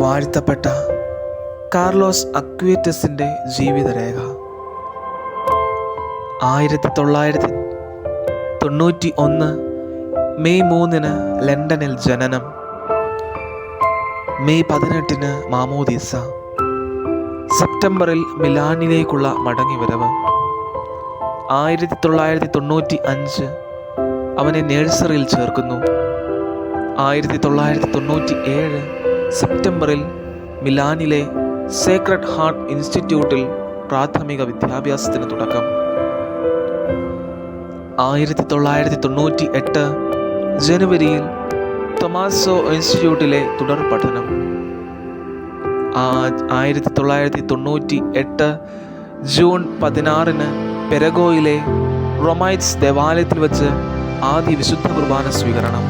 വാഴ്ത്തപ്പെട്ട കാർലോസ് അക്വേറ്റസിന്റെ ജീവിതരേഖ. ആയിരത്തി തൊള്ളായിരത്തി തൊണ്ണൂറ്റി ഒന്ന് മെയ് മൂന്നിന് ലണ്ടനിൽ ജനനം. മെയ് പതിനെട്ടിന് മാമോദീസ. സെപ്റ്റംബറിൽ മിലാനിലേക്കുള്ള മടങ്ങിവരവ്. ആയിരത്തി തൊള്ളായിരത്തി തൊണ്ണൂറ്റി അഞ്ച് അവനെ നേഴ്സറിയിൽ ചേർക്കുന്നു. ആയിരത്തി തൊള്ളായിരത്തി തൊണ്ണൂറ്റി ഏഴ് സെപ്റ്റംബറിൽ മിലാനിലെ സേക്രഡ് ഹാർട്ട് ഇൻസ്റ്റിറ്റ്യൂട്ടിൽ പ്രാഥമിക വിദ്യാഭ്യാസത്തിന് തുടക്കം. ആയിരത്തി തൊള്ളായിരത്തി തൊണ്ണൂറ്റി എട്ട് ജനുവരിയിൽ തൊമാസോ ഇൻസ്റ്റിറ്റ്യൂട്ടിലെ തുടർ പഠനം. ആയിരത്തി തൊള്ളായിരത്തി തൊണ്ണൂറ്റി എട്ട് ജൂൺ പതിനാറിന് പെരഗോയിലെ റൊമൈറ്റ്സ് ദേവാലയത്തിൽ വെച്ച് ആദ്യ വിശുദ്ധ കുർബാന സ്വീകരണം.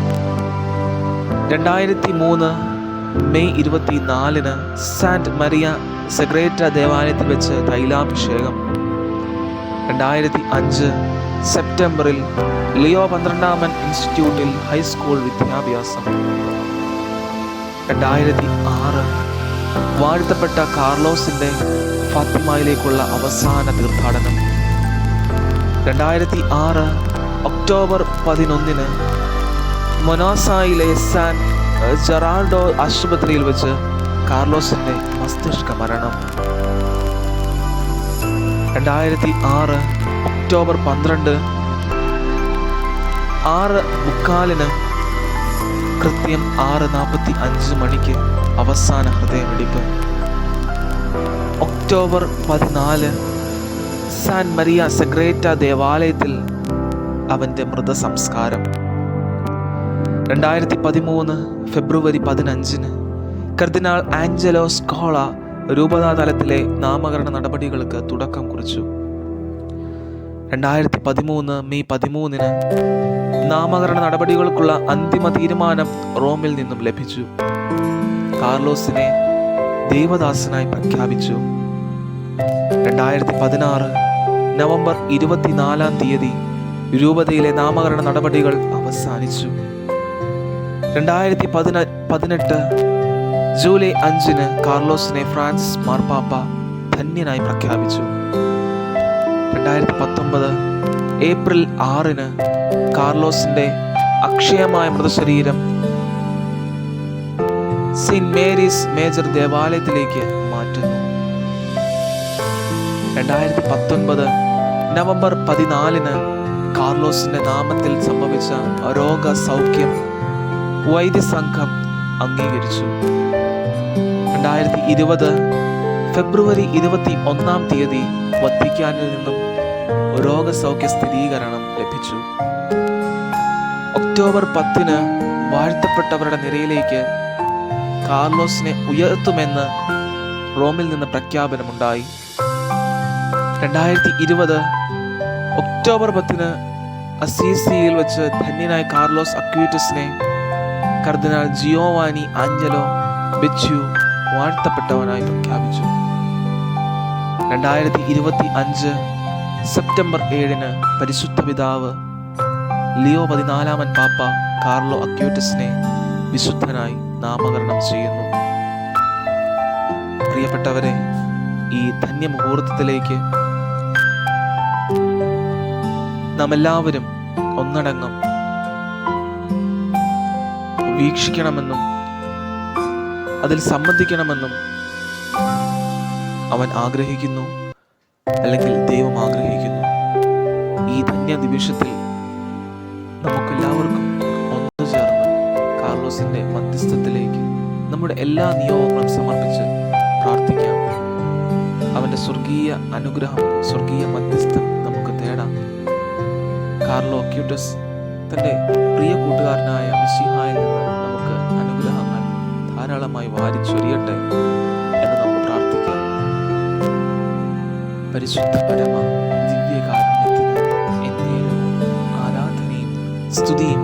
രണ്ടായിരത്തി മൂന്ന് മെയ് ഇരുപത്തി നാലിന് സാന്റ് മരിയ സെഗ്രേറ്റ ദേവാലയത്തിൽ വെച്ച് തൈലാഭിഷേകം. രണ്ടായിരത്തി അഞ്ച് സെപ്റ്റംബറിൽ ലിയോ പന്ത്രണ്ടാമൻ ഇൻസ്റ്റിറ്റ്യൂട്ടിൽ ഹൈസ്കൂൾ വിദ്യാഭ്യാസം. രണ്ടായിരത്തി ആറ് വാഴ്ത്തപ്പെട്ട കാർലോസിന്റെ ഫാത്തിമയിലേക്കുള്ള അവസാന തീർത്ഥാടനം. രണ്ടായിരത്തി ആറ് ഒക്ടോബർ പതിനൊന്നിന് മൊനാസായിലെ സാൻ ജെറാൾഡോ ആശുപത്രിയിൽ വെച്ച് കാർലോസിന്റെ മസ്തിഷ്ക മരണം. രണ്ടായിരത്തി ആറ് ഒക്ടോബർ പന്ത്രണ്ട് ആറ് മുക്കാലിന് കൃത്യം ആറ് നാൽപ്പത്തി അഞ്ച് മണിക്ക് അവസാന ഹൃദയമിടിപ്പ്. ഒക്ടോബർ പതിനാല് സാൻ മരിയ സെഗ്രേറ്റ ദേവാലയത്തിൽ അവന്റെ മൃതസംസ്കാരം. രണ്ടായിരത്തി പതിമൂന്ന് ഫെബ്രുവരി പതിനഞ്ചിന് കർദിനാൾ ആഞ്ചലോ സ്കോള രൂപതാ തലത്തിലെ നാമകരണ നടപടികൾക്ക് തുടക്കം കുറിച്ചു. രണ്ടായിരത്തി പതിമൂന്ന് മെയ് പതിമൂന്നിന് നാമകരണ നടപടികൾക്കുള്ള അന്തിമ തീരുമാനം റോമിൽ നിന്നും ലഭിച്ചു. കാർലോസിനെ ദേവദാസനായി പ്രഖ്യാപിച്ചു. രണ്ടായിരത്തി പതിനാറ് നവംബർ ഇരുപത്തിനാലാം തീയതി രൂപതയിലെ നാമകരണ നടപടികൾ അവസാനിച്ചു. രണ്ടായിരത്തി പതിന പതിനെട്ട് ജൂലൈ അഞ്ചിന് കാർലോസിനെ ഫ്രാൻസിസ് മാർപ്പാപ്പ ധന്യനായി പ്രഖ്യാപിച്ചു. രണ്ടായിരത്തി പത്തൊമ്പത് ഏപ്രിൽ ആറിന് കാർലോസിന്റെ അക്ഷയമായ മൃതശരീരം സെയിന്റ് മേരീസ് മേജർ ദേവാലയത്തിലേക്ക് മാറ്റുന്നു. രണ്ടായിരത്തി പത്തൊൻപത് നവംബർ പതിനാലിന് കാർലോസിന്റെ നാമത്തിൽ സംഭവിച്ച രോഗ സൗഖ്യം വൈദ്യസംഘം അംഗീകരിച്ചു. രണ്ടായിരത്തി ഇരുപത് ഫെബ്രുവരി ഇരുപത്തി ഒന്നാം തീയതി വത്തിക്കാനിൽ നിന്നും രോഗസൗഖ്യ സ്ഥിരീകരണം ലഭിച്ചു. ഒക്ടോബർ പത്തിന് വാഴ്ത്തപ്പെട്ടവരുടെ നിരയിലേക്ക് കാർലോസിനെ ഉയർത്തുമെന്ന് റോമിൽ നിന്ന് പ്രഖ്യാപനമുണ്ടായി. രണ്ടായിരത്തി ഇരുപത് ഒക്ടോബർ പത്തിന് അസീസിയിൽ വെച്ച് ധന്യനായ കാർലോസ് അക്യൂറ്റസിനെ കർദിനാൾ ജിയോവാനി ആഞ്ചലോ ബെച്ചു വാഴ്ത്തപ്പെട്ടവനായി പ്രഖ്യാപിച്ചു. രണ്ടായിരത്തി ഇരുപത്തി അഞ്ച് സെപ്റ്റംബർ ഏഴിന് പരിശുദ്ധ പിതാവ് ലിയോ പതിനാലാമൻ പാപ്പ കാർലോ അക്യൂറ്റസിനെ വിശുദ്ധനായി നാമകരണം ചെയ്യുന്നു. പ്രിയപ്പെട്ടവരെ ഈ ധന്യമുഹൂർത്തത്തിലേക്ക് നാം എല്ലാവരും ഒന്നടങ്കം വീക്ഷിക്കണമെന്നും അതിൽ സംബന്ധിക്കണമെന്നും അവൻ ആഗ്രഹിക്കുന്നു അല്ലെങ്കിൽ ദൈവം ആഗ്രഹിക്കുന്നു. ഈ ധന്യ നിമിഷത്തിൽ നമുക്കെല്ലാവർക്കും ഒന്നു ചേർന്ന് കാർലോസിന്റെ മധ്യസ്ഥത്തിലേക്ക് നമ്മുടെ എല്ലാ നിയോഗങ്ങളും സമർപ്പിച്ച് പ്രാർത്ഥിക്കാം. അവന്റെ സ്വർഗീയ അനുഗ്രഹം സ്വർഗീയ മധ്യസ്ഥം നമുക്ക് തേടാം. കാർലോ ക്യൂട്ടസ് തന്റെ പ്രിയ കൂട്ടുകാരനായ മിശിഹായിൽ നിന്ന് ധാരാളമായി വാരിച്ചൊരിയട്ടെ എന്ന് നമുക്ക് പ്രാർത്ഥിക്കാം. പരിശുദ്ധ പരമ ദിവ്യകാരുണ്യത്തിന് എന്തേലും ആരാധനയും സ്തുതിയും